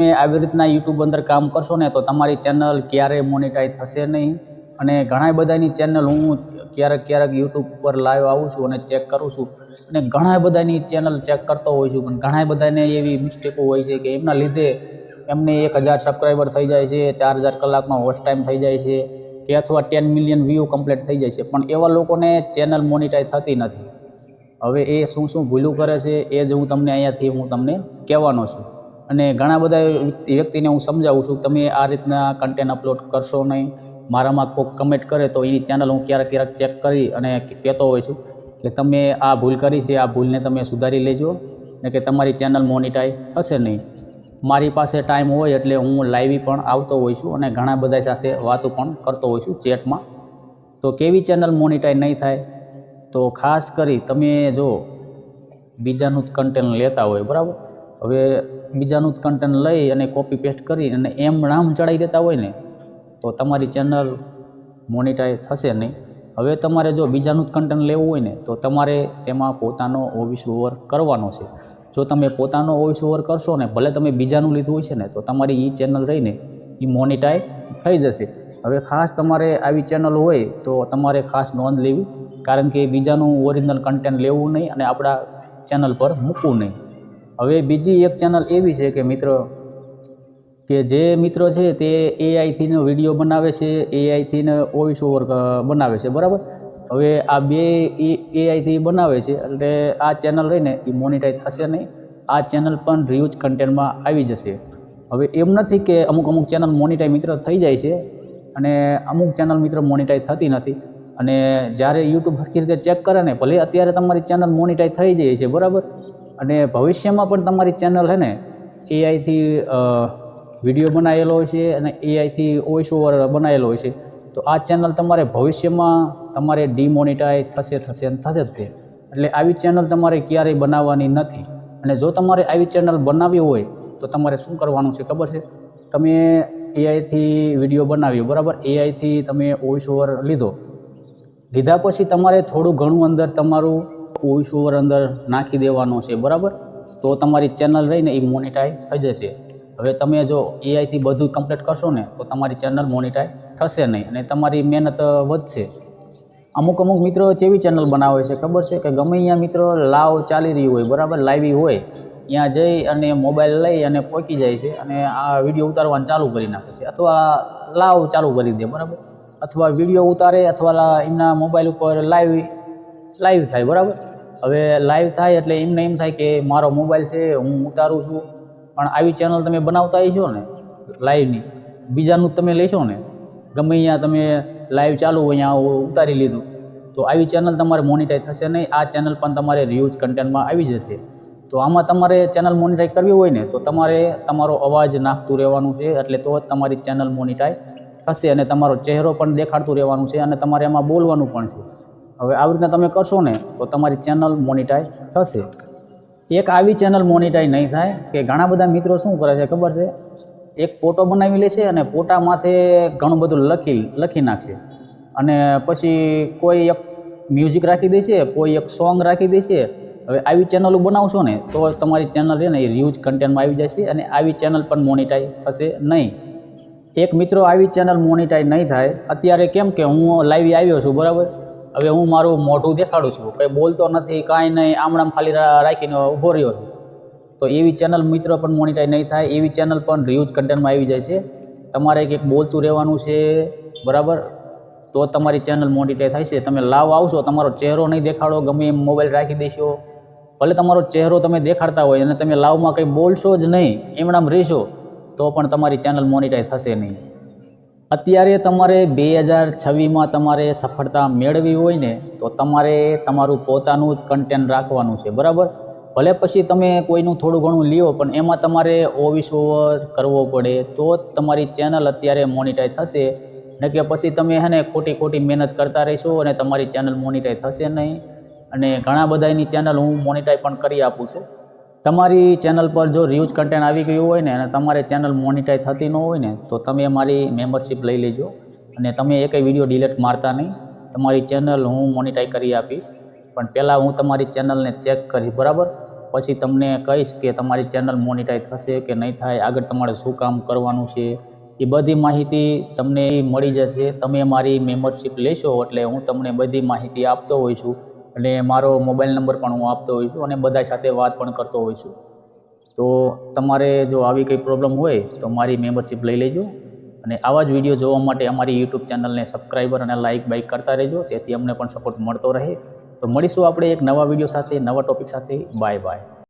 તમે આવી રીતના યુટ્યુબ અંદર કામ કરશો ને તો તમારી ચેનલ ક્યારેય મોનિટાઈઝ થશે નહીં. અને ઘણા બધાની ચેનલ હું ક્યારેક ક્યારેક યુટ્યુબ પર લાઈવ આવું છું અને ચેક કરું છું. અને ઘણા બધાની ચેનલ ચેક કરતો હોઉં છું, પણ ઘણા બધાને એવી મિસ્ટેકો હોય છે કે એમના લીધે એમને એક હજાર સબસ્ક્રાઈબર થઈ જાય છે, ચાર હજાર કલાકમાં વોચ ટાઈમ થઈ જાય છે, કે અથવા ટેન મિલિયન વ્યૂ કમ્પ્લીટ થઈ જાય છે. પણ એવા લોકોને ચેનલ મોનિટાઈઝ થતી નથી. હવે એ શું શું ભૂલું કરે છે એ જ હું તમને અહીંયાથી હું તમને કહેવાનો છું. અને ઘણા બધા વ્યક્તિને હું સમજાવું છું તમે આ રીતના કન્ટેન્ટ અપલોડ કરશો નહીં, મારામાં કોઈક કમેન્ટ કરે તો એની ચેનલ હું ક્યારેક ક્યારેક ચેક કરી અને કહેતો હોઉં છું કે તમે આ ભૂલ કરી છે, આ ભૂલને તમે સુધારી લેજો ને કે તમારી ચેનલ મોનિટાઈઝ થશે નહીં. મારી પાસે ટાઈમ હોય એટલે હું લાઈવી પણ આવતો હોઉં છું અને ઘણા બધા સાથે વાતો પણ કરતો હોઉં છું ચેટમાં તો કેવી ચેનલ મોનિટાઈઝ નહીં થાય? તો ખાસ કરી તમે જો બીજાનું જ કન્ટેન્ટ લેતા હોય, બરાબર? હવે બીજાનું જ કન્ટેન્ટ લઈ અને કોપી પેસ્ટ કરી અને એમ નામ ચડાવી દેતા હોય ને, તો તમારી ચેનલ મોનિટાઈઝ થશે નહીં. હવે તમારે જો બીજાનું જ કન્ટેન્ટ લેવું હોય ને, તો તમારે તેમાં પોતાનો વોઇસ ઓવર કરવાનો છે. જો તમે પોતાનો વોઇસ ઓવર કરશો ને, ભલે તમે બીજાનું લીધું હોય છે ને, તો તમારી એ ચેનલ રહીને એ મોનિટાઈઝ થઈ જશે. હવે ખાસ તમારે આવી ચેનલ હોય, તો તમારે ખાસ નોંધ લેવી. કારણ કે બીજાનું ઓરિજિનલ કન્ટેન્ટ લેવું નહીં અને આપણા ચેનલ પર મૂકવું નહીં. હવે બીજી એક ચેનલ એવી છે કે મિત્ર, કે જે મિત્રો છે તે એઆઈથીનો વીડિયો બનાવે છે એઆઈથીને વોઇસ ઓવર બનાવે છે, બરાબર? હવે આ બે એઆઈથી બનાવે છે, એટલે આ ચેનલ રહીને એ મોનિટાઈઝ થશે નહીં. આ ચેનલ પણ રિયુઝ કન્ટેન્ટમાં આવી જશે. હવે એમ નથી કે અમુક અમુક ચેનલ મોનિટાઈઝ મિત્ર થઈ જાય છે, અને અમુક ચેનલ મિત્ર મોનિટાઈઝ થતી નથી. અને જ્યારે યુટ્યુબ સરખી રીતે ચેક કરે ને, ભલે અત્યારે તમારી ચેનલ મોનિટાઈઝ થઈ જાય છે, બરાબર? અને ભવિષ્યમાં પણ તમારી ચેનલ છે ને એઆઈથી વીડિયો બનાવેલો હોય છે અને એઆઈથી વોઇસ ઓવર બનાવેલો હોય છે, તો આ ચેનલ તમારે ભવિષ્યમાં તમારે ડિમોનિટાઈઝ થશે થશે અને થશે જ તે. એટલે આવી ચેનલ તમારે ક્યારેય બનાવવાની નથી. અને જો તમારે આવી ચેનલ બનાવવી હોય, તો તમારે શું કરવાનું છે ખબર છે? તમે એઆઈથી વીડિયો બનાવ્યો, બરાબર? એઆઈથી તમે વોઇસ ઓવર લીધો. લીધા પછી તમારે થોડું ઘણું અંદર તમારું વોઇસ ઓવર અંદર નાખી દેવાનો છે, બરાબર? તો તમારી ચેનલ રહીને એ મોનિટાઈઝ થઈ જશે. હવે તમે જો એઆઈથી બધું કમ્પ્લીટ કરશો ને, તો તમારી ચેનલ મોનિટાઈઝ થશે નહીં અને તમારી મહેનત વધશે. અમુક અમુક મિત્રો કેવી ચેનલ બનાવે છે, ખબર છે? કે ગમે અહીંયા મિત્રો લાવ ચાલી રહ્યું હોય, બરાબર? લાઈવી હોય, ત્યાં જઈ અને મોબાઈલ લઈ અને પહોંચી જાય છે અને આ વીડિયો ઉતારવાનું ચાલુ કરી નાખે છે. અથવા લાવ ચાલુ કરી દે, બરાબર? અથવા વીડિયો ઉતારે, અથવા એમના મોબાઈલ ઉપર લાઈવ લાઈવ થાય, બરાબર? હવે લાઈવ થાય એટલે એમને એમ થાય કે મારો મોબાઈલ છે, હું ઉતારું છું. પણ આવી ચેનલ તમે બનાવતા છો ને લાઈવની બીજાનું જ તમે લેશો ને. ગમે અહીંયા તમે લાઈવ ચાલુ હોય, અહીંયા ઉતારી લીધું. તો આવી ચેનલ તમારે મોનિટાઈઝ થશે નહીં. આ ચેનલ પણ તમારે રિયુઝ કન્ટેન્ટમાં આવી જશે. તો આમાં તમારે ચેનલ મોનિટાઈઝ કરવી હોય ને, તો તમારે તમારો અવાજ નાખતું રહેવાનું છે, એટલે તો જ તમારી ચેનલ મોનિટાઈઝ થશે અને તમારો ચહેરો પણ દેખાડતું રહેવાનું છે અને તમારે એમાં બોલવાનું પણ છે. હવે આવી રીતના તમે કરશો ને, તો તમારી ચેનલ મોનિટાઈ થશે. એક આવી ચેનલ મોનિટાઈ નહીં થાય કે ઘણા બધા મિત્રો શું કરે છે ખબર છે? એક ફોટો બનાવી લે છે અને ફોટા માથે ઘણું બધું લખી લખી નાખશે. અને પછી કોઈ એક મ્યુઝિક રાખી દેશે કોઈ એક સોંગ રાખી દેશે હવે આવી ચેનલો બનાવશો ને, તો તમારી ચેનલ છે ને એ રિયુઝ કન્ટેન્ટમાં આવી જશે અને આવી ચેનલ પણ મોનિટાઈ થશે નહીં. એક મિત્રો આવી ચેનલ મોનિટાઈ નહીં થાય. અત્યારે કેમ કે હું લાઈવ આવ્યો છું, બરાબર? હવે હું મારું મોઢું દેખાડું છું. કંઈ બોલતો નથી, કાંઈ નહીં આમણામ ખાલી રાખીને ઊભો રહ્યો છું. તો એવી ચેનલ મિત્ર પણ મોનિટાઈઝ નહીં થાય, એવી ચેનલ પણ રિયુઝ કન્ટેન્ટમાં આવી જાય છે. તમારે કંઈક બોલતું રહેવાનું છે, બરાબર? તો તમારી ચેનલ મોનિટાઈઝ થાય છે. તમે લાવ આવશો, તમારો ચહેરો નહીં દેખાડો, ગમે એમ મોબાઈલ રાખી દેશો. ભલે તમારો ચહેરો તમે દેખાડતા હોય અને તમે લાવમાં કંઈ બોલશો જ નહીં એમણામ રહેશો, તો પણ તમારી ચેનલ મોનિટાઈઝ થશે નહીં. અત્યારે તમારે બે હજાર છવ્વીસમાં તમારે સફળતા મેળવી હોય ને, તો તમારે તમારું પોતાનું જ કન્ટેન્ટ રાખવાનું છે, બરાબર? ભલે પછી તમે કોઈનું થોડું ઘણું લ્યો, પણ એમાં તમારે ઓવિસ ઓવર કરવો પડે, તો જ તમારી ચેનલ અત્યારે મોનિટાઈઝ થશે. ને કે પછી તમે હે ને ખોટી ખોટી મહેનત કરતા રહેશો અને તમારી ચેનલ મોનિટાઈઝ થશે નહીં. અને ઘણા બધાની ચેનલ હું મોનિટાઈઝ પણ કરી આપું છું. તમારી ચેનલ પર જો રિયુઝ કન્ટેન્ટ આવી ગયું હોય ને અને તમારે ચેનલ મોનિટાઈઝ થતી ન હોય ને, તો તમે મારી મેમ્બરશિપ લઈ લેજો. અને તમે એકેય વીડિયો ડિલેટ મારતા નહીં. તમારી ચેનલ હું મોનિટાઈઝ કરી આપીશ. પણ પહેલાં હું તમારી ચેનલને ચેક કરીશ, બરાબર? પછી તમને કહીશ કે તમારી ચેનલ મોનિટાઈઝ થશે કે નહીં થાય, આગળ તમારે શું કામ કરવાનું છે. એ બધી માહિતી તમને મળી જશે. તમે મારી મેમ્બરશિપ લેશો એટલે હું તમને બધી માહિતી આપતો છું અને મારો મોબાઈલ નંબર પણ હું આપતો હોઉં છું અને બધા સાથે વાત પણ કરતો હોઉં છું. તો તમારે જો આવી કંઈ પ્રોબ્લેમ હોય તો મારી મેમ્બરશીપ લઈ લેજો અને આવા જ વીડિયો જોવા માટે અમારી યુટ્યુબ ચેનલને સબસ્ક્રાઈબર અને લાઇક બાઇક કરતા રહેજો, તેથી અમને પણ સપોર્ટ મળતો રહે. તો મળીશું આપણે એક નવા વીડિયો સાથે, નવા ટોપિક સાથે. Bye bye